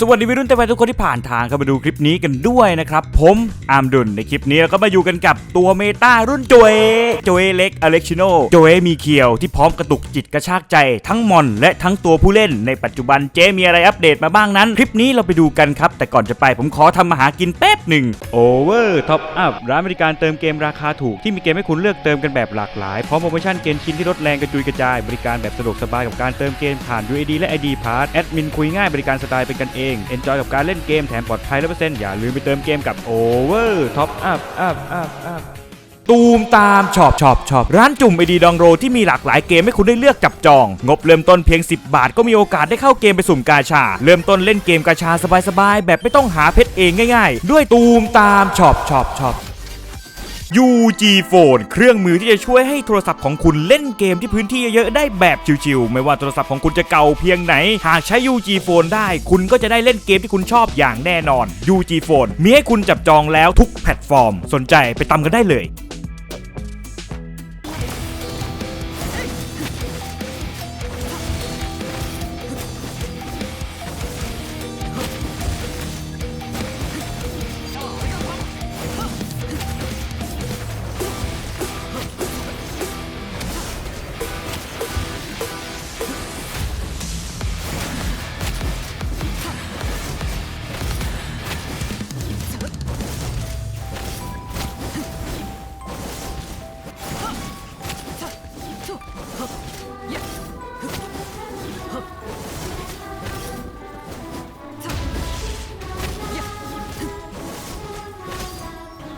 สวัสดีวัยรุ่นแต่วัยทุกคนที่ผ่านทางเข้ามาดูคลิปนี้กันด้วยนะครับ ผมอาร์มดุลในคลิปนี้เราก็มาอยู่กันกับตัวเมตารุ่นโจเอโจเอเล็กอเล็กชิโนโจเอมีเคียวที่พร้อมกระตุกจิตกระชากใจทั้งมอนและทั้งตัวผู้เล่นในปัจจุบันเจมีอะไรอัปเดตมาบ้างนั้น คลิปนี้เราไปดูกันครับ แต่ก่อนจะไปผมขอทำมาหากินแป๊บหนึ่งโอเวอร์ท็อปอัพร้านบริการเติมเกมราคาถูกที่มีเกมให้คุณเลือกเติมกันแบบหลากหลายพร้อมโปรโมชั่นเกมชินที่ลดแรงกระจุยกระจายบริการแบบสะดวกสบายกับการเติมเกมผ่าน UID และ ID Pass แอดมินคุยง่ายบริการสไตล์เป็นกันเองอนจอยกับการเล่นเกมแถมปลอดภัยร้อเปอย่าลืมไปเติมเกมกับ Over Top Up Up Up Up ตูมตามช็อปช็อปช็อปร้านจุ่มไอดีดองโรที่มีหลากหลายเกมให้คุณได้เลือกจับจอง งบเริ่มต้นเพียง 10 บาทก็มีโอกาสได้เข้าเกมไปสุ่มกาชา เริ่มต้นเล่นเกมกาชาสบายๆ แบบไม่ต้องหาเพชรเองง่าย ๆ ด้วยตูมตามช็อปช็อปช็อป UG Phone เครื่องมือที่จะช่วยให้โทรศัพท์ของคุณเล่นเกมที่พื้นที่เยอะๆได้แบบชิวๆไม่ว่าโทรศัพท์ของคุณจะเก่าเพียงไหน หากใช้ UG Phone ได้ คุณก็จะได้เล่นเกมที่คุณชอบอย่างแน่นอน UG Phone มีให้คุณจับจองแล้วทุกแพลตฟอร์ม สนใจไปตามกันได้เลย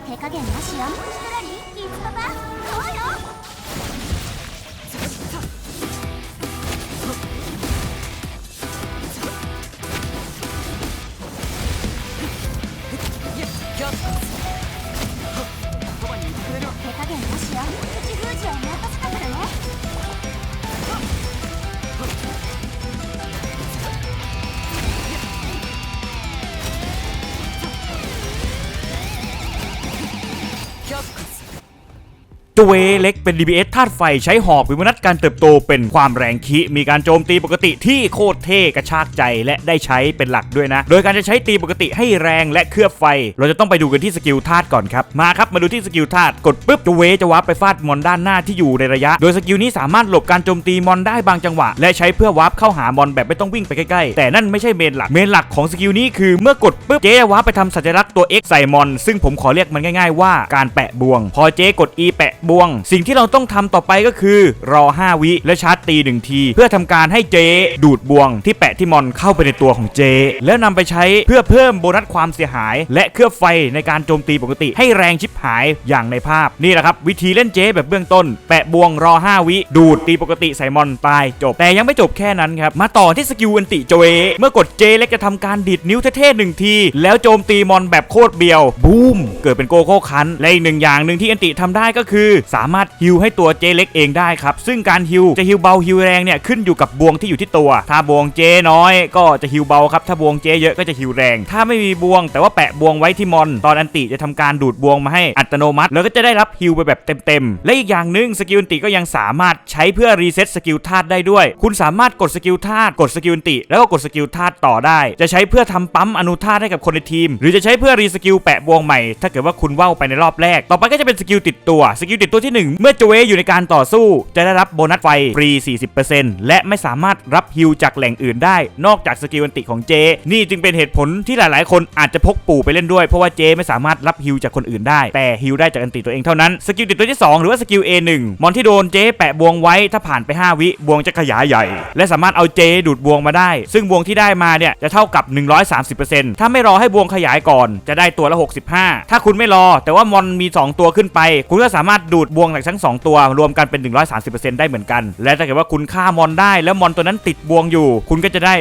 手加減なしよ。 จเวเล็กเป็น DBS ธาตุไฟใช้หอกวิมนัดการเติบโตเป็นความแรงคิมีการโจมตีปกติที่โคตรเท่กระชากใจและได้ใช้เป็นหลักด้วยนะ โดยการจะใช้ตีปกติให้แรงและเคลือบไฟ เราจะต้องไปดูกันที่สกิลธาตุก่อนครับ มาครับมาดูที่สกิลธาตุกดปุ๊บจเวจะวาร์ปไปฟาดมอนด้านหน้าที่อยู่ในระยะ โดยสกิลนี้สามารถหลบการโจมตีมอนได้บางจังหวะ และใช้เพื่อวาร์ปเข้าหามอนแบบไม่ต้องวิ่งไปใกล้ๆแต่นั่นไม่ใช่เมนหลักเมนหลักของสกิลนี้คือเมื่อกดปุ๊บเจวาร์ปไปทำสัญลักษณ์ตัว X ใส่มอน ซึ่งผมขอเรียกมันง่าย ๆ ว่าการแปะบวง พอเจกด E แปะบวง สิ่งที่เราต้องทำต่อไปก็คือ รอ 5 วิและชาร์จตีหนึ่งที เพื่อทำการให้เจ ดูดบวงที่แปะที่มอนเข้าไปในตัวของเจ แล้วนำไปใช้เพื่อเพิ่มโบนัสความเสียหาย และเคลือบไฟในการโจมตีปกติ ให้แรงชิบหายอย่างในภาพนี่แหละครับ วิธีเล่นเจแบบเบื้องต้น แปะบวงรอ 5 วิดูดตีปกติใส่มอนตายจบ แต่ยังไม่จบแค่นั้นครับมาต่อที่สกิลอันติโจเอเมื่อกดเจเล็กจะทำการดีดนิ้วเท่ๆหนึ่งที แล้วโจมตีมอนแบบโคตรเบียวบูมเกิดเป็นโกโก้คันและอีกหนึ่งอย่างหนึ่งที่อันติทำได้ก็คือสามารถฮิวให้ตัวเจเล็กเองได้ครับ ซึ่งการฮิวจะฮิวเบาฮิวแรงเนี่ยขึ้นอยู่กับบวงที่อยู่ที่ตัว ถ้าบวงเจน้อยก็จะฮิวเบาครับ ถ้าบวงเจเยอะก็จะฮิวแรง ถ้าไม่มีบวง แต่ว่าแปะบวงไว้ที่มอน ตอนอันติจะทำการดูดบวงมาให้อัตโนมัติ แล้วก็จะได้รับฮิวไปแบบเต็มๆ และอีกอย่างหนึ่งสกิลอันติก็ยังสามารถใช้เพื่อรีเซ็ตสกิลธาตุได้ด้วย คุณสามารถกดสกิลธาตุกดสกิลอันติ แล้วก็กดสกิลธาตุต่อได้ จะใช้เพื่อทำปั๊มอนุธาตุให้กับคนในทีม หรือจะใช้เพื่อรีสกิลแปะบวงใหม่ ถ้าเกิดว่าคุณว่าวไปในรอบแรก ต่อไปก็จะเป็นสกิลติดตัวสกิลติดตัวที่หนึ่งเมื่อจเวอยู่ในการต่อสู้ จะได้รับโบนัสไฟฟรี 40%และไม่สามารถรับฮิวจากแหล่งอื่นได้ นอกจากสกิลอันติของเจ นี่จึงเป็นเหตุผลที่หลาย ๆ คนอาจจะพกปู่ไปเล่นด้วยเพราะว่าเจไม่สามารถรับฮิวจากคนอื่นได้ แต่ฮิวได้จากอันติตัวเองเท่านั้นสกิลติดตัวที่ 2 หรือว่าสกิล A1 มอนที่โดนเจแปะบวงไว้ถ้าผ่านไป 5 วิบวงจะขยายใหญ่ และสามารถเอาเจดูดบวงมาได้ ซึ่งบวงที่ได้มาเนี่ยจะเท่ากับ 130%ถ้าไม่รอให้บวงขยายก่อน จะได้ตัวละ 65 ถ้าคุณไม่รอ แต่ว่ามอนมี 2 ตัวขึ้นไป คุณก็สามารถดูดบวงจากทั้ง 2 ตัวรวมกันเป็น 130%ได้เหมือนกัน และถ้าเกิดว่าคุณฆ่ามอนได้แล้วมอนตัวนั้นติดบวงอยู่ คุณก็จะได้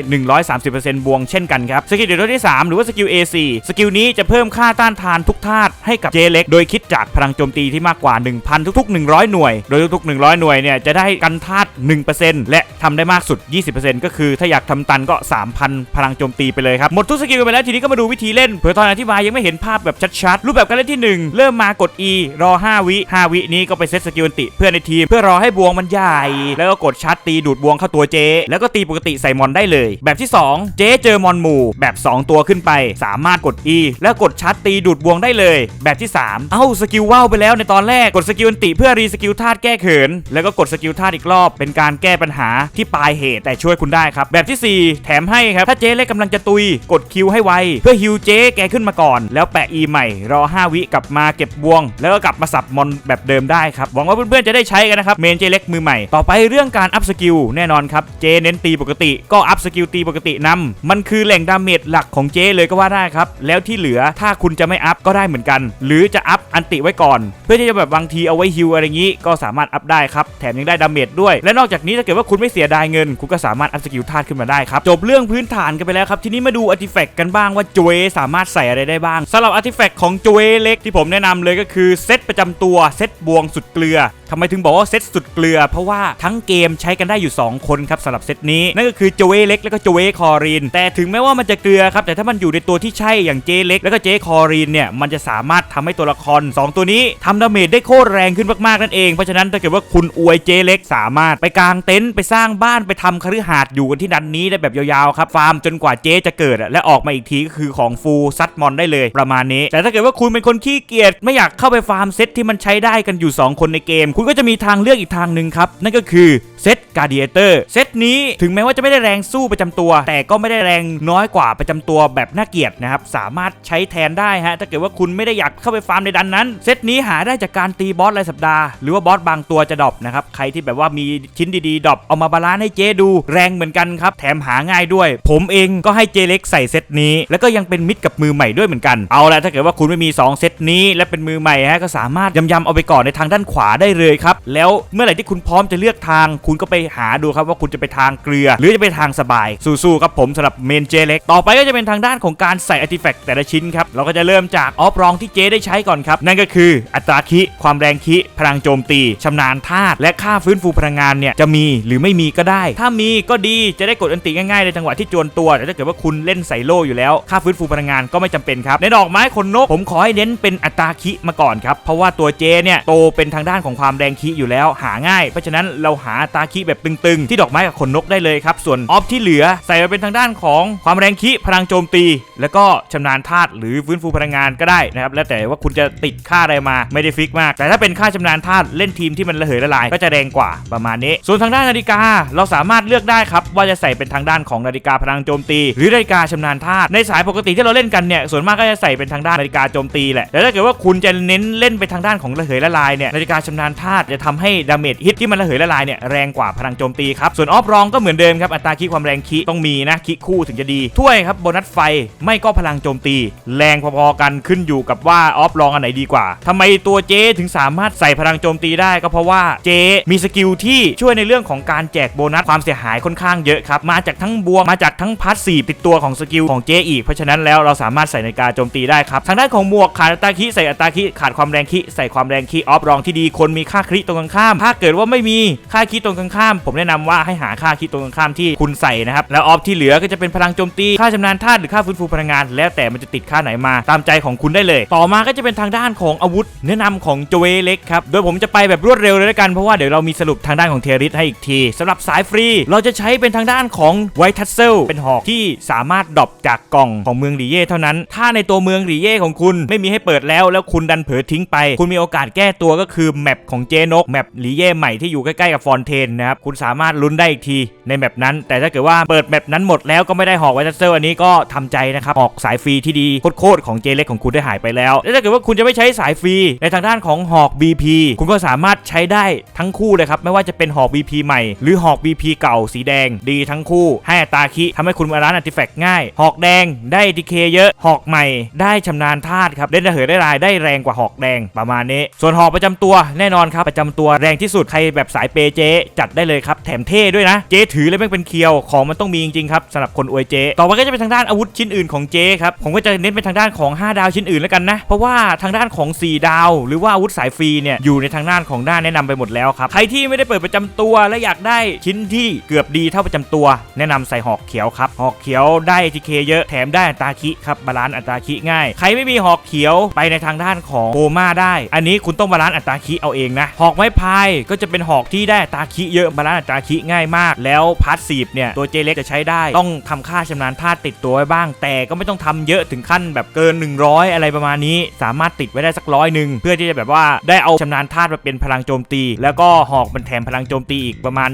130%บวงเช่นกันครับสกิลเดี๋ยวตัวที่ 3 หรือว่าสกิล A4 สกิลนี้จะเพิ่มค่าต้านทานทุกธาตุให้กับเจเล็กโดยคิดจากพลังโจมตีที่มากกว่า 1,000 ทุก ๆ 100 หน่วย โดยทุก ๆ 100 หน่วยเนี่ยจะได้กันธาตุ1%และทำได้มากสุด 20%ก็คือถ้าอยากทำตันก็ 3,000 พลังโจมตีไปเลยครับหมดทุกสกิลไปแล้วทีนี้ก็มาดูวิธีเล่นเผื่อตอนอธิบายยังไม่เห็นภาพแบบชัดๆรูปแบบการเล่นที่ 1 เริ่มมากด E รอ 5 วิ 5 วินี้ก็ไปเซตสกิลอันติเพื่อนในทีมเพื่อรอให้บวงมันใหญ่ แล้วก็กดชาร์จตีดูดบวงเข้าตัวเจ แล้วก็ตีปกติใส่มอนได้เลย แบบที่ 2 เจเจอมอนหมู่แบบ 2 ตัวขึ้นไป สามารถกด E แล้วกดชาร์จตีดูดบวงได้เลย แบบที่ 3 เอ้าสกิลว่าวไปแล้วในตอนแรกกดสกิลอันติเพื่อรีสกิลธาตุแก้เขิน แล้วก็กดสกิลธาตุอีกรอบเป็นการแก้ปัญหาที่ปลายเหตุแต่ช่วยคุณได้ครับ แบบทีสี่4 แถมให้ครับถ้าเจ๊เล็กกำลังจะตุยกดคิวให้ไวเพื่อฮิวเจ๊แกขึ้นมาก่อน แล้วแปะ E ใหม่ รอ 5 วิกลับมาเก็บบวง แล้วก็กลับมาสับมอนแบบเดิมได้ครับ หวังว่าเพื่อนๆจะได้ใช้กันนะครับเมนเจเล็กมือใหม่ ต่อไปเรื่องการอัพสกิลแน่นอนครับเจเน้นตีปกติก็อัพสกิลตีปกตินำมันคือแหล่งดาเมจหลักของเจเลยก็ว่าได้ครับ แล้วที่เหลือถ้าคุณจะไม่อัพก็ได้เหมือนกัน หรือจะอัพอันติไว้ก่อน เพื่อที่จะแบบบางทีเอาไว้ฮิวอะไรอย่างนี้ก็สามารถอัพได้ครับแถมยังได้ดาเมจด้วย และนอกจากนี้ถ้าเกิดว่าคุณไม่เสียดายเงิน คุณก็สามารถอัพสกิลธาตุขึ้นมาได้ครับจบเรื่องพื้นฐานกันไปแล้วครับทีนี้มาดูอาร์ติแฟกต์กันบ้างว่าโจเอสามารถใส่อะไรได้บ้างสำหรับอาร์ติแฟกต์ของโจเอเล็กที่ผมแนะนำเลยก็คือเซตประจำตัวเซตบวงสุดเกลือทำไมถึงบอกว่าเซตสุดเกลือ เพราะว่าทั้งเกมใช้กันได้อยู่ 2 คนครับสำหรับเซตนี้ นั่นก็คือโจเอเล็กแล้วก็โจเอคอรีน แต่ถึงแม้ว่ามันจะเกลือครับ แต่ถ้ามันอยู่ในตัวที่ใช่อย่างเจเล็ก แล้วก็เจคอรีนเนี่ยมันจะสามารถทำให้ตัวละคร 2 ตัวนี้ทำดาเมจได้โคตรแรงขึ้นมากๆนั่นเองเพราะฉะนั้นถ้าเกิดว่าคุณอวยเจเล็กสามารถไปกางเต็นท์ไปสร้างบ้านไปทำคฤหาสน์อยู่กันที่ดันนี้ได้แบบยาวๆครับฟาร์มจนกว่าเจจะเกิดและออกมาอีกทีก็คือของฟูลซัดมอนได้เลยประมาณนี้ แต่ถ้าเกิดว่าคุณเป็นคนขี้เกียจไม่อยากเข้าไปฟาร์มเซตที่มันใช้ได้กันอยู่ 2 คนในเกม คุณก็จะมีทางเลือกอีกทางหนึ่งครับ นั่นก็คือเซตการ์เดียเตอร์เซตนี้ถึงแม้ว่าจะไม่ได้แรงสู้ประจำตัว แต่ก็ไม่ได้แรงน้อยกว่าประจำตัวแบบน่าเกลียดนะครับ สามารถใช้แทนได้ฮะถ้าเกิดว่าคุณไม่ได้อยากเข้าไปฟาร์มในดันนั้น เซตนี้หาได้จากการตีบอสรายสัปดาห์ หรือว่าบอสบางตัวจะดรอปนะครับ ใครที่แบบว่ามีชิ้นดีๆดรอปเอามาบาลานซ์ให้เจดูแรงเหมือนกันครับ แถมหาง่ายด้วย ผมเองก็ให้เจเล็กใส่เซตนี้ แล้วก็ยังเป็นมิตรกับมือใหม่ด้วยเหมือนกันเอาละถ้าเกิดว่าคุณไม่มี 2 เซตนี้ และเป็นมือใหม่ฮะก็สามารถยำๆเอาไปก่อนในทางด้านขวาได้เลยครับแล้วเมื่อไหร่ที่คุณพร้อมจะเลือกทางคุณก็ไปหาดูครับว่าคุณจะไปทางเกลือ หรือจะไปทางสบายสู้ๆครับผมสำหรับเมนเจเล็กต่อไปก็จะเป็นทางด้านของการใส่อาร์ติแฟกแต่ละชิ้นครับเราก็จะเริ่มจากออฟรองที่เจได้ใช้ก่อนครับนั่นก็คืออัตราคิความแรงคิพลังโจมตีชำนาญธาตุและค่าฟื้นฟูพลังงานเนี่ยจะมีหรือไม่มีก็ได้ ถ้ามีก็ดีจะได้กดอันติง่ายๆในจังหวะที่จวนตัวแต่ถ้าเกิดว่าคุณเล่นใส่โล่อยู่แล้ว ค่าฟื้นฟูพลังงานก็ไม่จำเป็นครับในดอกไม้ขนนกผมขอให้เน้นเป็นอัตราคิมาก่อนครับเพราะว่าตัวเจเนี่ยโตเป็นทางด้านของความแรงคิอยู่แล้วหาง่าย เพราะฉะนั้นเราหาอัตราคิแบบตึงๆ ที่ดอกไม้กับขนนกได้เลยครับส่วนออฟที่เหลือใส่มาเป็นทางด้านของความแรงคิพลังโจมตี แล้วก็ชำนาญธาตุหรือฟื้นฟูพลังงานก็ได้นะครับแล้วแต่ว่าคุณจะติดค่าอะไรมาไม่ได้ฟิกมาก แต่ถ้าเป็นค่าชำนาญธาตุเล่นทีมที่มันระเหยละลายก็จะแรงกว่าประมาณนี้ ส่วนทางด้านนาฬิกาเราสามารถเลือกได้ครับว่าจะใส่เป็นทางด้านของนาฬิกาพลังโจมตี หรือนาฬิกาชำนาญธาตุในสายปกติที่เราเล่นกันเนี่ยส่วนมากก็จะใส่เป็นทางด้านนาฬิกาโจมตีแหละแต่ถ้าเกิดว่าคุณจะเน้นเล่นไปทางด้านของระเหยละลายเนี่ยนาฬิกาชำนาญธาตุจะทำให้ดาเมจฮิตที่มันระเหยละลายเนี่ยแรงกว่าพลังโจมตีครับ ส่วนออฟรองก็เหมือนเดิมครับ อัตราคีความแรงคีต้องมีนะคีคู่ถึงจะดี ถ้วยครับโบนัสไฟไม่ก็พลังโจมตี แรงพอๆกันขึ้นอยู่กับว่าออฟรองอันไหนดีกว่าทำไมตัวเจถึงสามารถใส่พลังโจมตีได้ก็เพราะว่าเจมีสกิลที่ช่วยในเรื่องของการแจกโบนัสความเสียหายค่อนข้างเยอะครับมาจากทั้งบวกมาจากทั้งพาร์ทสี่ติดตัวของสกิลของเจอีกเพราะฉะนั้นแล้วเราสามารถใส่ในการโจมตีได้ครับทางด้านของหมวกขาดอัตราคีใส่อัตราคีขาดความแรงคีใส่ความแรงคีออฟรองที่ดีคนมีค่าคริตรงกันข้าม ถ้าเกิดว่าไม่มีค่าคริตรงกันข้ามผมแนะนำว่าให้หาค่าคริตรงกันข้ามที่คุณใส่นะครับแล้วออฟที่เหลือก็จะเป็นพลังโจมตีค่าชำนาญธาตุหรือค่าฟื้นฟูพลังงาน แล้วแต่มันจะติดค่าไหนมาตามใจของคุณได้เลย ต่อมาก็จะเป็นทางด้านของอาวุธ แนะนำของโจเวเล็กครับโดยผมจะไปแบบรวดเร็วเลยละกันเพราะว่าเดี๋ยวเรามีสรุปทางด้านของเทริสให้อีกทีสำหรับสายฟรี เราจะใช้เป็นทางด้านของไวทัสเซลเป็นหอกที่สามารถดรอปจากกล่องของเมืองหลีเย่เท่านั้น ถ้าในตัวเมืองหลีเย่ของคุณไม่มีให้เปิดแล้ว แล้วคุณดันเผลอทิ้งไป คุณมีโอกาสแก้ตัวก็คือแมปของเจนกแมปหลีเย่ใหม่ที่อยู่ใกล้ๆกับฟอนเทนนะครับคุณสามารถลุ้นได้อีกทีในแมปนั้น แต่ถ้าเกิดว่าเปิดแมปนั้นหมดแล้วก็ไม่ได้หอกไวทัสเซลอันนี้ก็ทำใจนะครับหอกสายฟรีที่ดีโคตรของเจเล็กของคุณได้หายไปแล้วและถ้าเกิดว่าคุณจะไม่ใช้สายฟรีในทางด้านของหอก BP คุณก็สามารถใช้ได้ทั้งคู่เลยครับไม่ว่าจะเป็นหอก BP ใหม่หรือหอก BP เก่าสีแดงดีทั้งคู่ให้อตาคิทำให้คุณมาร้านอัติแฟกง่าย หอกแดงได้ดีเคเยอะ หอกใหม่ได้ชำนาญธาตุครับเล่นระเหยได้รายได้แรงกว่าหอกแดงประมาณนี้ ส่วนหอกประจำตัวแน่นอนครับประจำตัวแรงที่สุดใครแบบสายเปเจจัดได้เลยครับแถมเท่ด้วยนะเจ๊ถือเลยแม่งเป็นเคียวของมันต้องมีจริงๆครับสำหรับคนอวยเจ๊ต่อไปก็จะเป็นทางด้านอาวุธชิ้นอื่นของเจ๊ครับผมก็จะเน้นไปทางด้านของ 5 ดาวชิ้นอื่นแล้วกันนะ เพราะว่าทางด้านของ 4 ดาว หรือว่าอาวุธสายฟรีเนี่ยอยู่ในทางด้านของด้านแนะนำไปหมดแล้วครับใครที่ไม่ได้เปิดประจำตัวและอยากได้ชิ้นที่เกือบดีเท่าประจำตัว แนะนำใส่หอกเขียวครับหอกเขียวได้ทีเคเยอะแถมได้อัตราคิครับบาลานซ์อัตราคิง่ายใครไม่มีหอกเขียวไปในทางด้านของโกมาได้ อันนี้คุณต้องบาลานซ์อัตราคิเอาเองนะหอกไม้พายก็จะเป็นหอกที่ได้อัตราคิเยอะบาลานซ์อัตราคิง่ายมาก แล้วพาสซีฟเนี่ยตัวเจเล็กจะใช้ได้ ต้องทำค่าชำนาญธาตุติดตัวไว้บ้าง แต่ก็ไม่ต้องทำเยอะถึงขั้นแบบเกิน 100 อะไรประมาณนี้ สามารถติดไว้ได้สักร้อยหนึ่งเพื่อที่จะแบบว่าได้เอาชำนาญธาตุมาเป็นพลังโจมตี แล้วก็หอกมันแถมพลังโจมตีอีกประมาณ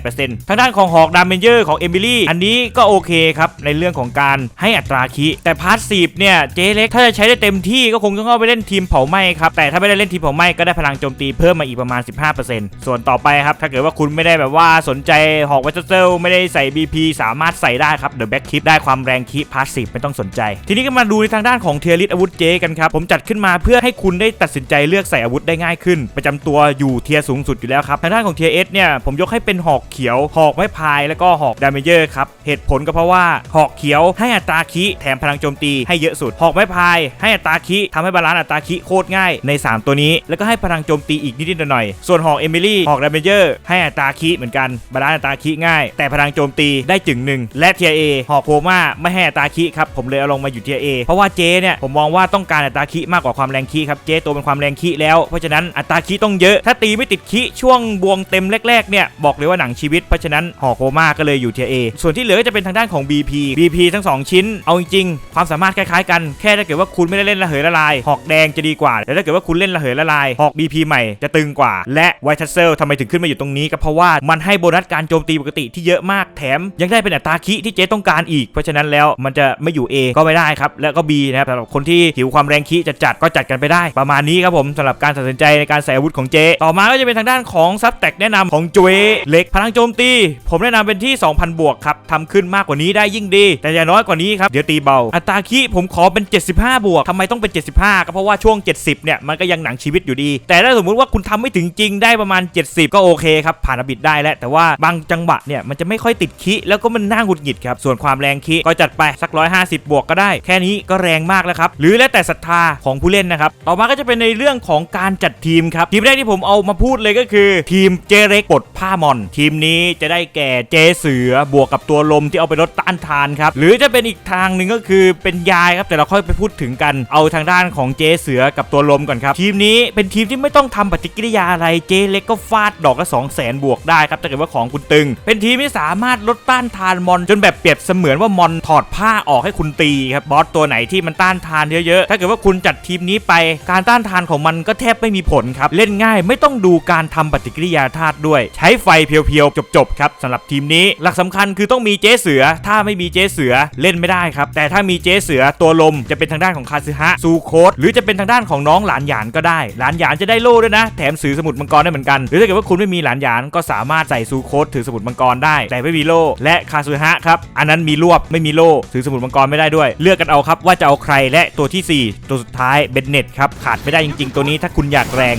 28%ทางด้านของหอกดามเมนเยอร์ของเอมิลี่อันนี้ก็โอเคครับในเรื่องของการให้อัตราคิแต่พาสซีฟเนี่ยเจเล็กถ้าจะใช้ได้เต็มที่ก็คงต้องเอาไปเล่นทีมเผาไหม้ครับแต่ถ้าไม่ได้เล่นทีมเผาไหม้ก็ได้พลังโจมตีเพิ่มมาอีกประมาณ 15%ส่วนต่อไปครับถ้าเกิดว่าคุณไม่ได้แบบว่าสนใจหอกวัตเซลไม่ได้ใส่ BP สามารถใส่ได้ครับเดอะแบ็กคิปได้ความแรงคิพาสซีฟไม่ต้องสนใจ ทีนี้ก็มาดูในทางด้านของเทียริสอาวุธเจกันครับ ผมจัดขึ้นมาเพื่อให้คุณได้ตัดสินใจเลือกใส่อาวุธได้ง่ายขึ้น ประจำตัวอยู่เทียร์สูงสุดอยู่แล้วครับทางด้านของเทียเอสเนี่ยผมยกให้เป็นหอกเขียวหอกไม้พายแล้วก็หอกดาเมเยอร์ครับเหตุผลก็เพราะว่าหอกเขียวให้อัตราคิแถมพลังโจมตีให้เยอะสุดหอกไม้พาย ให้อัตราคิทำให้บาลานซ์อัตราคิโคตรง่ายใน 3 ตัวนี้ แล้วก็ให้พลังโจมตีอีกนิดๆหน่อยๆส่วนหอกเอมิลี่หอกดาเมเยอร์ให้อัตาคิเหมือนกันบาลานซ์ตาคิง่าย แต่พลังโจมตีได้จึงหนึ่งและเทียเอหอกโพมาไม่ให้ตาคิครับผมเลยเอาลงมาอยู่เทียเอเพราะว่าเจเนี่ยผมมองว่าต้องการอัตราคิมากกว่าความแรงคิครับเจตัวเป็นความแรงคิแล้วเพราะฉะนั้นอัตราคิต้องเยอะ ถ้าตีไม่ติดคิช่วงบวงเต็มแรกๆเนี่ยบอกเลยว่าหนังชีวิตเพราะฉะนั้นหอกโพมาก็เลยอยู่เทียเอส่วนที่เหลือก็จะเป็นทางด้านของ BP BP ทั้งสองชิ้น เอาจริงๆความสามารถคล้ายๆกันแค่ถ้าเกิดว่าคุณไม่ได้เล่นระเหยละลาย หอกแดงจะดีกว่าแต่ถ้าเกิดว่าคุณเล่นระเหยละลายหอก BP ใหม่จะตึงกว่า และไวทัสเซลทำไมถึงขึ้นมาอยู่ตรงนี้ก็เพราะว่ามันให้โบนัสการโจมตีปกติที่เยอะมากแถม ยังได้เป็นอัตราคิที่เจ๊ต้องการอีก เพราะฉะนั้นแล้วมันจะไม่อยู่ A ก็ไม่ได้ครับ แล้วก็ B นะครับสำหรับคนที่หิวความแรงคิจะจัดก็จัดกันไปได้ ประมาณนี้ครับผมสำหรับการตัดสินใจในการใส่อาวุธของเจ๊ต่อมาก็จะเป็นทางด้านของซับแตกแนะนำของจเวเล็กพลังโจมตี ผมแนะนำเป็นที่ 2,000 บวกครับทำขึ้นมากกว่านี้ได้ยิ่งดี แต่อย่าน้อยกว่านี้ครับเดี๋ยวตีเบา อัตราคิผมขอเป็น 75 บวกทำไมต้องเป็น 75 ก็เพราะว่าช่วง 70 เนี่ยมันก็ยังหนังชีวิตอยู่ดี แต่ถ้าสมมุติว่าคุณทำไม่ถึงจริงได้ประมาณ 70 ก็โอเคครับผ่านอบิดได้แล้วแต่ว่าบางจังหวะเนี่ยมันจะไม่ค่อยติดคิแล้วก็มันน่าหงุดหงิดครับส่วนความแรงคิก็จัดไปสัก 150 บวกก็ได้ แค่นี้ก็แรงมากแล้วครับหรือแล้วแต่ศรัทธาของผู้เล่นนะครับต่อมาก็จะเป็นในเรื่องของการจัดทีมครับทีมแรกที่ผมเอามาพูดเลยก็คือ ทีมเจเร็กปลดผ้ามอน ทีมนี้จะได้แก่เจเสือบวกกับตัวลมที่เอาไปลดต้านทานครับหรือจะเป็นอีกทางหนึ่งก็คือเป็นยายครับแต่เราค่อยไปพูดถึงกันเอาทางด้านของเจเสือกับตัวลมก่อนครับทีมนี้เป็นทีมที่ไม่ต้องทำปฏิกิริยาอะไรเจเล็กก็ฟาดดอกละ2 0 0 0 0 0บวกได้ครับถ้าเกิดว่าของคุณตึง เป็นทีมที่สามารถลดต้านทานมอนจนแบบเปรียบเสมือนว่ามอนถอดผ้าออกให้คุณตีครับบอสตัวไหนที่มันต้านทานเยอะๆถ้าเกิดว่าคุณจัดทีมนี้ไป การต้านทานของมันก็แทบไม่มีผลครับเล่นง่ายไม่ต้องดูการทำปฏิกิริยาธาตุด้วย ใช้ไฟเพียวๆจบๆครับสำหรับทีมนี้ หลักสำคัญคือต้องมีเจ๊เสือ ถ้าไม่มีเจ๊เสือเล่นไม่ได้ครับแต่ถ้ามีเจ๊เสือตัวลมจะเป็นทางด้านของคาซึฮะซูโคสหรือจะเป็นทางด้านของน้องหลานหยานก็ได้ หลานหยานจะได้โล่ด้วยนะ แถมสื่อสมุดมังกรได้เหมือนกัน หรือถ้าเกิดว่าคุณไม่มีหลานหยานก็สามารถใส่ซูโคสถือสมุดมังกรได้ แต่ไม่มีโล่และคาซูฮะครับอันนั้นมีรวบไม่มีโล่ถือสมุดมังกรไม่ได้ด้วย เลือกกันเอาครับว่าจะเอาใครและตัวทีสี่4 ตัวสุดท้ายเบนเน็ตครับขาดไม่ได้จริงๆ ตัวนี้ถ้าคุณอยากแรง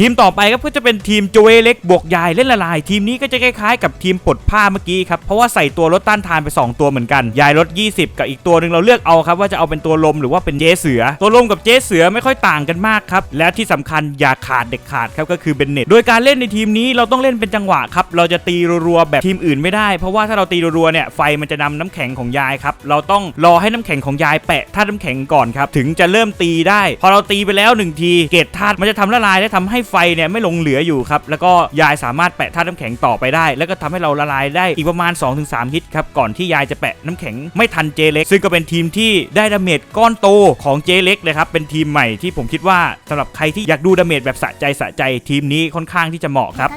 ทีมต่อไปครับก็จะเป็นทีมโจเวเล็กบวกยายเล่นละลาย ทีมนี้ก็จะคล้ายๆกับทีมปลดผ้าเมื่อกี้ครับเพราะว่าใส่ตัวลดต้านทานไป 2 ตัวเหมือนกันยายลด20 กับอีกตัวหนึ่งเราเลือกเอาครับว่าจะเอาเป็นตัวลมหรือว่าเป็นเจเสือ ตัวลมกับเจเสือไม่ค่อยต่างกันมากครับและที่สำคัญอย่าขาดเด็กขาดครับก็คือเบนเน็ตโดยการเล่นในทีมนี้เราต้องเล่นเป็นจังหวะครับเราจะตีรัวๆแบบทีมอื่นไม่ได้ เพราะว่าถ้าเราตีรัวๆเนี่ยไฟมันจะนำน้ำแข็งของยายครับเราต้องรอให้น้ำแข็งของยายแปะธาตุน้ำแข็งก่อนครับถึงจะเริ่มตีได้ พอเราตีไปแล้วหนึ่งทีเกตธาตุมันจะทำละลายและทำให้ไฟเนี่ยไม่ลงเหลืออยู่ครับแล้วก็ยายสามารถแปะธาตุน้ำแข็งต่อไปได้ แล้วก็ทำให้เราละลายได้อีกประมาณ 2-3ฮิตครับก่อนที่ยายจะแปะน้ำแข็งไม่ทันเจเล็ก ซึ่งก็เป็นทีมที่ได้ดาเมจก้อนโตของเจเล็กเลยครับเป็นทีมใหม่ที่ผมคิดว่าสำหรับใครที่อยากดูดาเมจแบบสะใจสะใจทีมนี้ค่อนข้างที่จะเหมาะครับ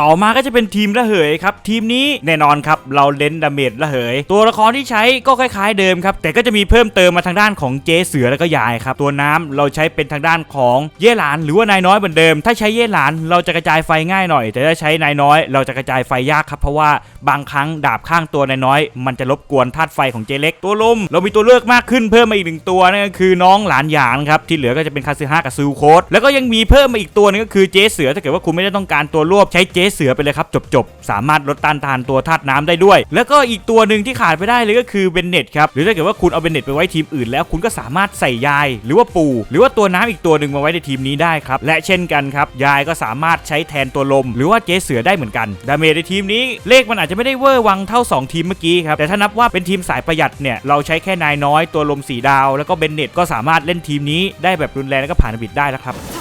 ต่อมาก็จะเป็นทีมระเหยครับทีมนี้แน่นอนครับเราเล่นดาเมจระเหย ตัวละครที่ใช้ก็คล้ายๆเดิมครับแต่ก็จะมีเพิ่มเติมมาทางด้านของเจเสือแล้วก็ยายครับตัวน้ำเราใช้เป็นทางด้านของเย่หลาน หรือว่านายน้อยเหมือนเดิม ถ้าใช้เย่หลานเราจะกระจายไฟง่ายหน่อย แต่ถ้าใช้นายน้อย เราจะกระจายไฟยากครับเพราะว่าบางครั้งดาบข้างตัวนายน้อย มันจะรบกวนธาตุไฟของเจเล็กตัวลม เรามีตัวเลือกมากขึ้นเพิ่มมาอีกหนึ่งตัวนั่นก็คือน้องหลานหยางครับที่เหลือก็จะเป็นคาซึฮะกับซูโคสแล้วก็ยังมีเพิ่มมาอีกตัวนึงก็คือเจเสือถ้าเกิดว่าคุณไม่ได้ต้องการตัวรวบใช้เจเสือไปเลยครับ จบๆ สามารถลดต้านทานตัวธาตุน้ำได้ด้วย แล้วก็อีกตัวหนึ่งที่ขาดไปได้เลยก็คือเบนเน็ตครับหรือถ้าเกิดว่าคุณเอาเบนเน็ตไปไว้ทีมอื่น แล้วคุณก็สามารถใส่ยาย หรือว่าปูหรือว่าตัวน้ำอีกตัวหนึ่งมาไว้ในทีมนี้ได้ครับและเช่นกันครับยายก็สามารถใช้แทนตัวลม หรือว่าเจเสือได้เหมือนกันดาเมจในทีมนี้เลขมันอาจจะไม่ได้เวอร์วังเท่า 2 ทีมเมื่อกี้ครับแต่ถ้านับว่าเป็นทีมสายประหยัดเนี่ยเราใช้แค่นายน้อยตัวลมสีดาว แล้วก็เบนเน็ตก็สามารถเล่นทีมนี้ได้แบบรุนแรงแล้วก็ผ่านบิดได้แล้วครับ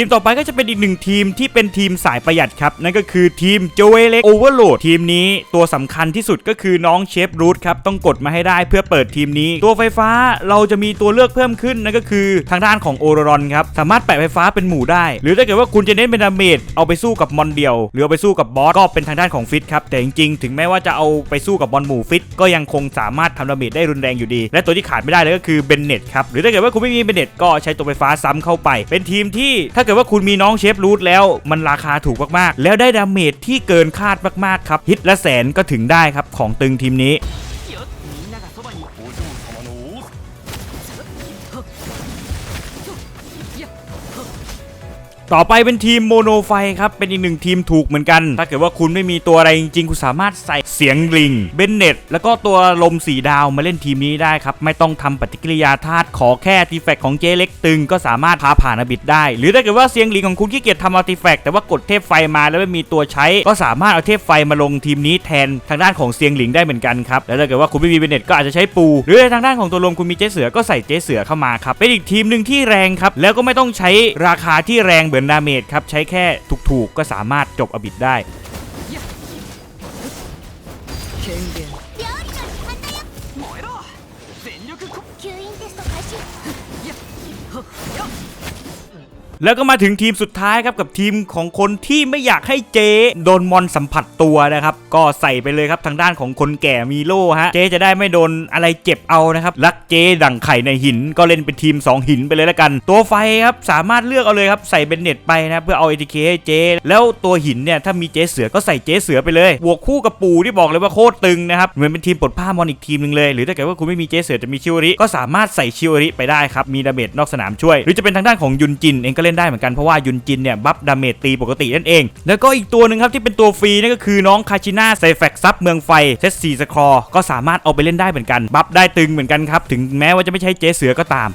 ทีมต่อไปก็จะเป็นอีกหนึ่งทีมที่เป็นทีมสายประหยัดครับ นั่นก็คือทีมโจเอเล็กโอเวอร์โหลดทีมนี้ตัวสำคัญที่สุดก็คือน้องเชฟรูทครับ ต้องกดมาให้ได้เพื่อเปิดทีมนี้ ตัวไฟฟ้าเราจะมีตัวเลือกเพิ่มขึ้น นั่นก็คือทางด้านของโอรอนครับ สามารถแปะไฟฟ้าเป็นหมู่ได้ หรือถ้าเกิดว่าคุณจะเน้นเป็นดาเมจเอาไปสู้กับมอนเดียว หรือเอาไปสู้กับบอสก็เป็นทางด้านของฟิตครับแต่จริงๆถึงแม้ว่าจะเอาไปสู้กับบอลหมู่ฟิตก็ยังคงสามารถทำดาเมจได้รุนแรงอยู่ดี และตัวที่ขาดไม่ได้เลยก็คือเบนเน็ตครับหรือถ้าเกิดว่าคุณไม่มีเบนเน็ตก็ใช้ตัวไฟฟ้าซ้ำเข้าไป เป็นทีมที่ถ้าเกิดว่าคุณมีน้องเชฟรูทแล้วมันราคาถูกมากๆ แล้วได้ดาเมจที่เกินคาดมากๆครับฮิตละแสนก็ถึงได้ครับของตึงทีมนี้ ต่อไปเป็นทีมโมโนไฟครับ เป็นอีกหนึ่งทีมถูกเหมือนกัน ถ้าเกิดว่าคุณไม่มีตัวอะไรจริงๆ คุณสามารถใส่เสียงลิงเบนเน็ตแล้วก็ตัวลมสีดาวมาเล่นทีมนี้ได้ครับ ไม่ต้องทำปฏิกิริยาธาตุขอแค่ติแฟกของเจเล็กตึงก็สามารถพาผ่านอบิดได้ หรือถ้าเกิดว่าเสียงลิงของคุณขี้เกียจทำอาร์ติแฟกแต่ว่ากดเทพไฟมาแล้วไม่มีตัวใช้ ก็สามารถเอาเทพไฟมาลงทีมนี้แทนทางด้านของเสียงลิงได้เหมือนกันครับแล้วถ้าเกิดว่าคุณไม่มีเบนเน็ตก็อาจจะใช้ปู หรือในทางด้านของตัวลมคุณมีเจเสือก็ใส่เจเสือเข้ามาครับเป็นอีกทีมหนึ่งที่แรงครับแล้วก็ไม่ต้องใช้ราคาที่แรงเมือนดาเมจครับใช้แค่ถูกๆก็สามารถจบอบิดได้ แล้วก็มาถึงทีมสุดท้ายครับกับทีมของคนที่ไม่อยากให้เจโดนมอนสัมผัสตัวนะครับ ก็ใส่ไปเลยครับทางด้านของคนแก่มีโล่ฮะเจจะได้ไม่โดนอะไรเจ็บเอานะครับรักเจดั่งไข่ในหิน ก็เล่นเป็นทีม 2 หินไปเลยละกัน ตัวไฟครับสามารถเลือกเอาเลยครับใส่เบนเน็ตไปนะเพื่อเอา ATK ให้เจแล้วตัวหินเนี่ยถ้ามีเจเสือก็ใส่เจเสือไปเลยบวกคู่กับปูที่บอกเลยว่าโคตรตึงนะครับเหมือนเป็นทีมปลดผ้ามอนอีกทีมหนึ่งเลย หรือถ้าเกิดว่าคุณไม่มีเจเสือจะมีชิวริก็สามารถใส่ชิวริไปได้ครับมีดาเมจนอกสนามช่วย หรือจะเป็นทางด้านของยุนจินเองก็เล่นได้เหมือนกันเพราะว่ายุนจินเนี่ยบัฟดาเมจตีปกตินั่นเอง แล้วก็อีกตัวหนึ่งครับที่เป็นตัวฟรีนั่นก็คือน้องคาชิน่าไซแฟกซับเมืองไฟเซตซีสครอก็สามารถเอาไปเล่นได้เหมือนกัน บัฟได้ตึงเหมือนกันครับถึงแม้ว่าจะไม่ใช่เจเสือก็ตาม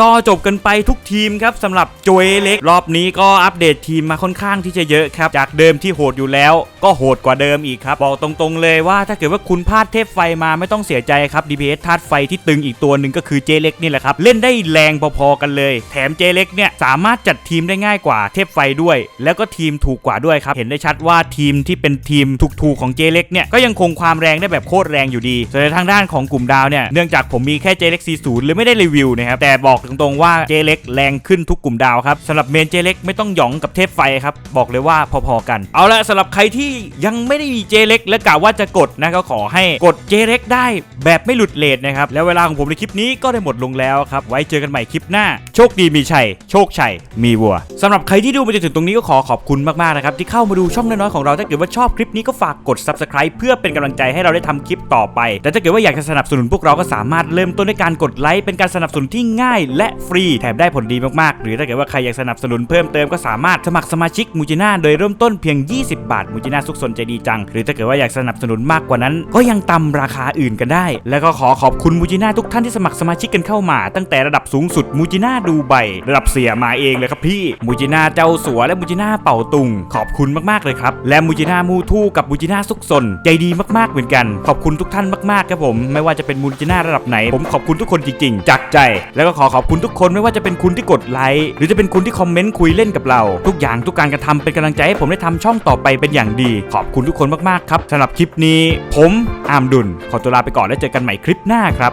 ก็จบกันไปทุกทีมครับสำหรับโจเอเล็ก รอบนี้ก็อัปเดตทีมมาค่อนข้างที่จะเยอะครับ จากเดิมที่โหดอยู่แล้ว ก็โหดกว่าเดิมอีกครับ บอกตรงๆเลยว่าถ้าเกิดว่าคุณพลาดเทพไฟมาไม่ต้องเสียใจครับ DPS ธาตุไฟที่ตึงอีกตัวหนึ่งก็คือเจเล็กนี่แหละครับ เล่นได้แรงพอๆกันเลย แถมเจเล็กเนี่ยสามารถจัดทีมได้ง่ายกว่าเทพไฟด้วย แล้วก็ทีมถูกกว่าด้วยครับเห็นได้ชัดว่าทีมที่เป็นทีมถูกๆของเจเล็กเนี่ยก็ยังคงความแรงได้แบบโคตรแรงอยู่ดีส่วนทางด้านของกลุ่มดาวเนี่ยเนื่องจากผมมีแค่เจเล็ก40เลยไม่ได้รีวิวนะครับแต่บอกตรงๆว่าเจเล็กแรงขึ้นทุกกลุ่มดาวครับสำหรับเมนเจเล็กไม่ต้องหยองกับเทพไฟครับบอกเลยว่าพอๆกัน เอาละสำหรับใครที่ยังไม่ได้มีเจเล็กและกะว่าจะกดนะก็ขอให้กดเจเล็กได้แบบไม่หลุดเลทนะครับแล้วเวลาของผมในคลิปนี้ก็ได้หมดลงแล้วครับไว้เจอกันใหม่คลิปหน้า โชคดีมีชัยโชคชัยมีวัวสำหรับใครที่ดูมาจนถึงตรงนี้ก็ขอขอบคุณมากๆนะครับที่เข้ามาดูช่องน้อยๆของเราถ้าเกิดว่าชอบคลิปนี้ก็ฝากกด subscribe เพื่อเป็นกำลังใจให้เราได้ทำคลิปต่อไป แต่ถ้าเกิดว่าอยากจะสนับสนุนพวกเราก็สามารถเริ่มต้นด้วยการกดไลค์เป็นการสนับสนุนที่ง่ายและฟรี แถมได้ผลดีมากๆ หรือถ้าเกิดว่าใครอยากสนับสนุนเพิ่มเติมก็สามารถสมัครสมาชิกมูจิน่าโดยเริ่มต้นเพียง 20 บาทมูจิน่าสุขสนใจดีจัง หรือถ้าเกิดว่าอยากสนับสนุนมากกว่านั้น ก็ยังตำราคาอื่นกันได้ แล้วก็ขอขอบคุณมูจิน่าทุกท่านที่สมัครสมาชิกกันเข้ามา ตั้งแต่ระดับสูงสุดมูจิน่าดูไบระดับเสียมาเองเลยครับพี่มูจิน่าเจ้าสัวและมูจิน่าเป่าตุง ขอบคุณมากๆเลยครับและมูจิน่ามูทู่กับมูจิน่าสุขสนใจดีมากๆเหมือนกัน ขอบคุณทุกท่านมากๆครับผม ไม่ว่าจะเป็นมูจิน่าระดับไหน ผมขอบคุณทุกคนจริงๆ จากใจ แล้วก็ขอขอบคุณทุกคนไม่ว่าจะเป็นคุณที่กดไลค์หรือจะเป็นคุณที่คอมเมนต์คุยเล่นกับเรา ทุกอย่างทุกการกระทำเป็นกำลังใจให้ผมได้ทำช่องต่อไปเป็นอย่างดี ขอบคุณทุกคนมากๆครับสำหรับคลิปนี้ ผมอามดุลขอตัวลาไปก่อนแล้วเจอกันใหม่คลิปหน้าครับ